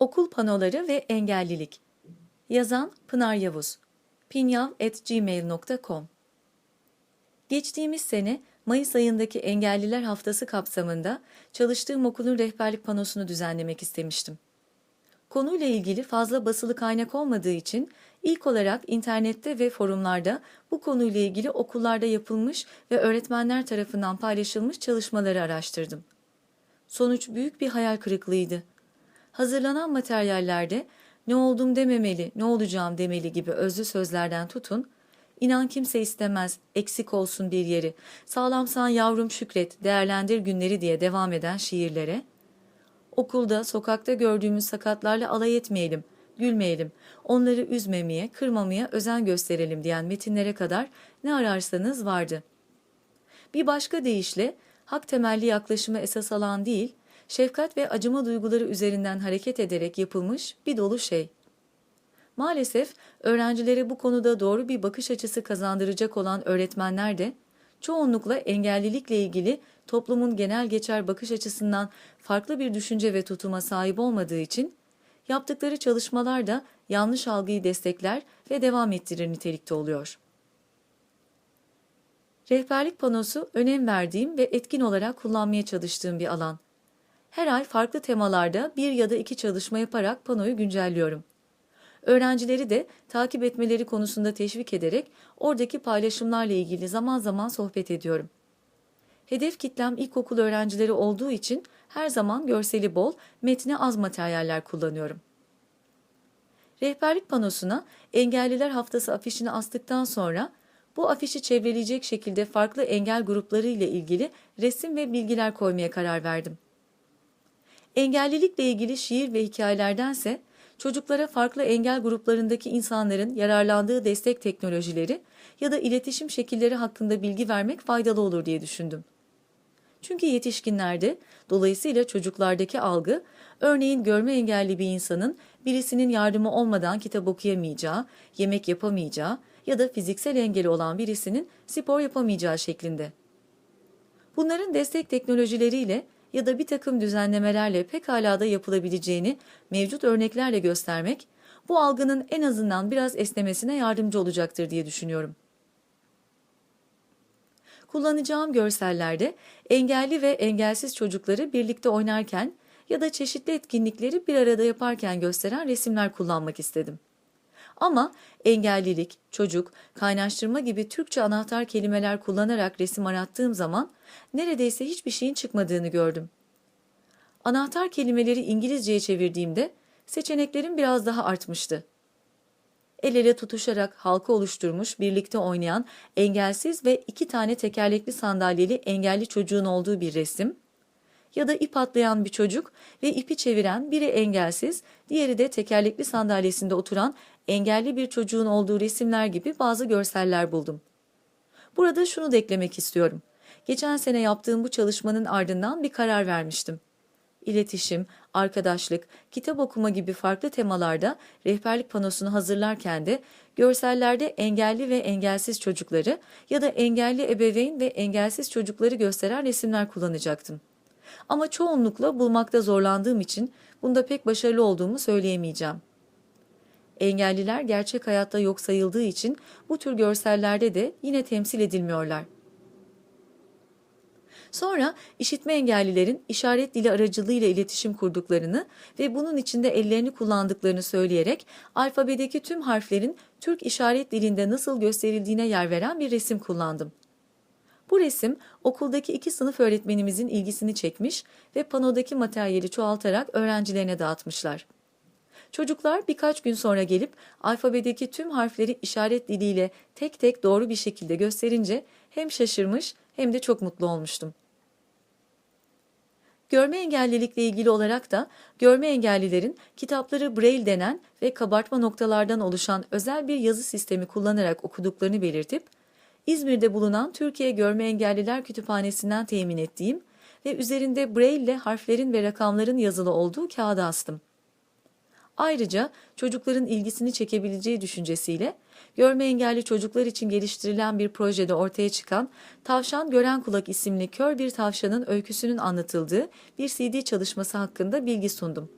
Okul panoları ve engellilik. Yazan Pınar Yavuz. pinyav.gmail.com Geçtiğimiz sene Mayıs ayındaki Engelliler Haftası kapsamında çalıştığım okulun rehberlik panosunu düzenlemek istemiştim. Konuyla ilgili fazla basılı kaynak olmadığı için ilk olarak internette ve forumlarda bu konuyla ilgili okullarda yapılmış ve öğretmenler tarafından paylaşılmış çalışmaları araştırdım. Sonuç büyük bir hayal kırıklığıydı. Hazırlanan materyallerde ne oldum dememeli, ne olacağım demeli gibi özlü sözlerden tutun, inan kimse istemez, eksik olsun bir yeri, sağlamsan yavrum şükret, değerlendir günleri diye devam eden şiirlere, okulda, sokakta gördüğümüz sakatlarla alay etmeyelim, gülmeyelim, onları üzmemeye, kırmamaya özen gösterelim diyen metinlere kadar ne ararsanız vardı. Bir başka deyişle, hak temelli yaklaşımı esas alan değil, şefkat ve acıma duyguları üzerinden hareket ederek yapılmış bir dolu şey. Maalesef öğrencilere bu konuda doğru bir bakış açısı kazandıracak olan öğretmenler de çoğunlukla engellilikle ilgili toplumun genel geçer bakış açısından farklı bir düşünce ve tutuma sahip olmadığı için yaptıkları çalışmalar da yanlış algıyı destekler ve devam ettirir nitelikte oluyor. Rehberlik panosu önem verdiğim ve etkin olarak kullanmaya çalıştığım bir alan. Her ay farklı temalarda bir ya da iki çalışma yaparak panoyu güncelliyorum. Öğrencileri de takip etmeleri konusunda teşvik ederek oradaki paylaşımlarla ilgili zaman zaman sohbet ediyorum. Hedef kitlem ilkokul öğrencileri olduğu için her zaman görseli bol, metni az materyaller kullanıyorum. Rehberlik panosuna Engelliler Haftası afişini astıktan sonra bu afişi çevreleyecek şekilde farklı engel grupları ile ilgili resim ve bilgiler koymaya karar verdim. Engellilikle ilgili şiir ve hikayelerdense çocuklara farklı engel gruplarındaki insanların yararlandığı destek teknolojileri ya da iletişim şekilleri hakkında bilgi vermek faydalı olur diye düşündüm. Çünkü yetişkinlerde, dolayısıyla çocuklardaki algı, örneğin görme engelli bir insanın birisinin yardımı olmadan kitap okuyamayacağı, yemek yapamayacağı ya da fiziksel engeli olan birisinin spor yapamayacağı şeklinde. Bunların destek teknolojileriyle ya da bir takım düzenlemelerle pekala da yapılabileceğini mevcut örneklerle göstermek, bu algının en azından biraz esnemesine yardımcı olacaktır diye düşünüyorum. Kullanacağım görsellerde engelli ve engelsiz çocukları birlikte oynarken ya da çeşitli etkinlikleri bir arada yaparken gösteren resimler kullanmak istedim. Ama engellilik, çocuk, kaynaştırma gibi Türkçe anahtar kelimeler kullanarak resim arattığım zaman neredeyse hiçbir şeyin çıkmadığını gördüm. Anahtar kelimeleri İngilizceye çevirdiğimde seçeneklerim biraz daha artmıştı. El ele tutuşarak halka oluşturmuş, birlikte oynayan, engelsiz ve iki tane tekerlekli sandalyeli engelli çocuğun olduğu bir resim, ya da ip atlayan bir çocuk ve ipi çeviren biri engelsiz, diğeri de tekerlekli sandalyesinde oturan engelli bir çocuğun olduğu resimler gibi bazı görseller buldum. Burada şunu da eklemek istiyorum. Geçen sene yaptığım bu çalışmanın ardından bir karar vermiştim. İletişim, arkadaşlık, kitap okuma gibi farklı temalarda rehberlik panosunu hazırlarken de görsellerde engelli ve engelsiz çocukları ya da engelli ebeveyn ve engelsiz çocukları gösteren resimler kullanacaktım. Ama çoğunlukla bulmakta zorlandığım için bunda pek başarılı olduğumu söyleyemeyeceğim. Engelliler gerçek hayatta yok sayıldığı için bu tür görsellerde de yine temsil edilmiyorlar. Sonra işitme engellilerin işaret dili aracılığıyla iletişim kurduklarını ve bunun içinde ellerini kullandıklarını söyleyerek alfabedeki tüm harflerin Türk işaret dilinde nasıl gösterildiğine yer veren bir resim kullandım. Bu resim okuldaki iki sınıf öğretmenimizin ilgisini çekmiş ve panodaki materyali çoğaltarak öğrencilerine dağıtmışlar. Çocuklar birkaç gün sonra gelip alfabedeki tüm harfleri işaret diliyle tek tek doğru bir şekilde gösterince hem şaşırmış hem de çok mutlu olmuştum. Görme engellilikle ilgili olarak da görme engellilerin kitapları braille denen ve kabartma noktalardan oluşan özel bir yazı sistemi kullanarak okuduklarını belirtip İzmir'de bulunan Türkiye Görme Engelliler Kütüphanesi'nden temin ettiğim ve üzerinde braille ile harflerin ve rakamların yazılı olduğu kağıda astım. Ayrıca çocukların ilgisini çekebileceği düşüncesiyle görme engelli çocuklar için geliştirilen bir projede ortaya çıkan Tavşan Gören Kulak isimli kör bir tavşanın öyküsünün anlatıldığı bir CD çalışması hakkında bilgi sundum.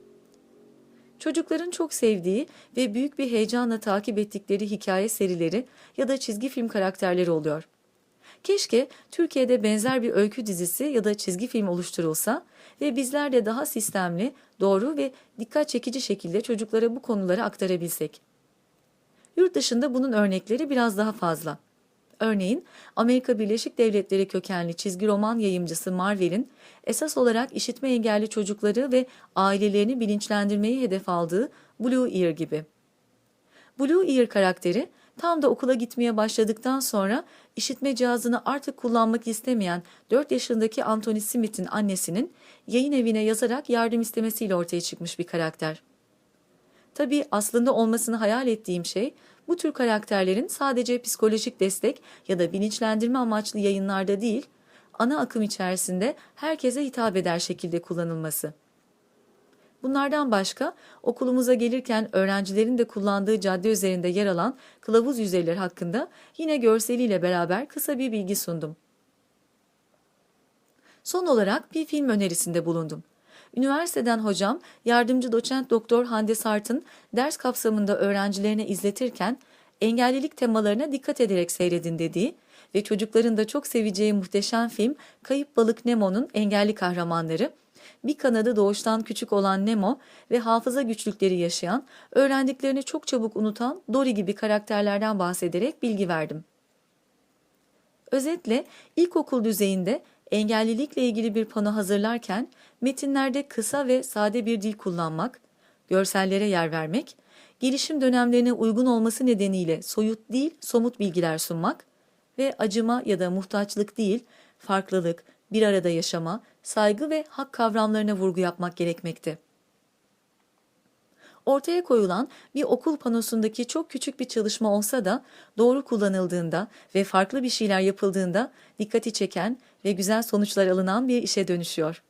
Çocukların çok sevdiği ve büyük bir heyecanla takip ettikleri hikaye serileri ya da çizgi film karakterleri oluyor. Keşke Türkiye'de benzer bir öykü dizisi ya da çizgi film oluşturulsa ve bizler de daha sistemli, doğru ve dikkat çekici şekilde çocuklara bu konuları aktarabilsek. Yurt dışında bunun örnekleri biraz daha fazla. Örneğin Amerika Birleşik Devletleri kökenli çizgi roman yayımcısı Marvel'in esas olarak işitme engelli çocukları ve ailelerini bilinçlendirmeyi hedef aldığı Blue Ear gibi. Blue Ear karakteri tam da okula gitmeye başladıktan sonra işitme cihazını artık kullanmak istemeyen 4 yaşındaki Anthony Smith'in annesinin yayın evine yazarak yardım istemesiyle ortaya çıkmış bir karakter. Tabii aslında olmasını hayal ettiğim şey bu tür karakterlerin sadece psikolojik destek ya da bilinçlendirme amaçlı yayınlarda değil, ana akım içerisinde herkese hitap eder şekilde kullanılması. Bunlardan başka okulumuza gelirken öğrencilerin de kullandığı cadde üzerinde yer alan kılavuz yüzeyleri hakkında yine görseliyle beraber kısa bir bilgi sundum. Son olarak bir film önerisinde bulundum. Üniversiteden hocam, yardımcı doçent doktor Hande Sart'ın ders kapsamında öğrencilerine izletirken engellilik temalarına dikkat ederek seyredin dediği ve çocukların da çok seveceği muhteşem film Kayıp Balık Nemo'nun engelli kahramanları, bir kanadı doğuştan küçük olan Nemo ve hafıza güçlükleri yaşayan, öğrendiklerini çok çabuk unutan Dory gibi karakterlerden bahsederek bilgi verdim. Özetle ilkokul düzeyinde engellilikle ilgili bir pano hazırlarken metinlerde kısa ve sade bir dil kullanmak, görsellere yer vermek, gelişim dönemlerine uygun olması nedeniyle soyut değil somut bilgiler sunmak ve acıma ya da muhtaçlık değil, farklılık, bir arada yaşama, saygı ve hak kavramlarına vurgu yapmak gerekmekte. Ortaya koyulan bir okul panosundaki çok küçük bir çalışma olsa da doğru kullanıldığında ve farklı bir şeyler yapıldığında dikkati çeken ve güzel sonuçlar alınan bir işe dönüşüyor.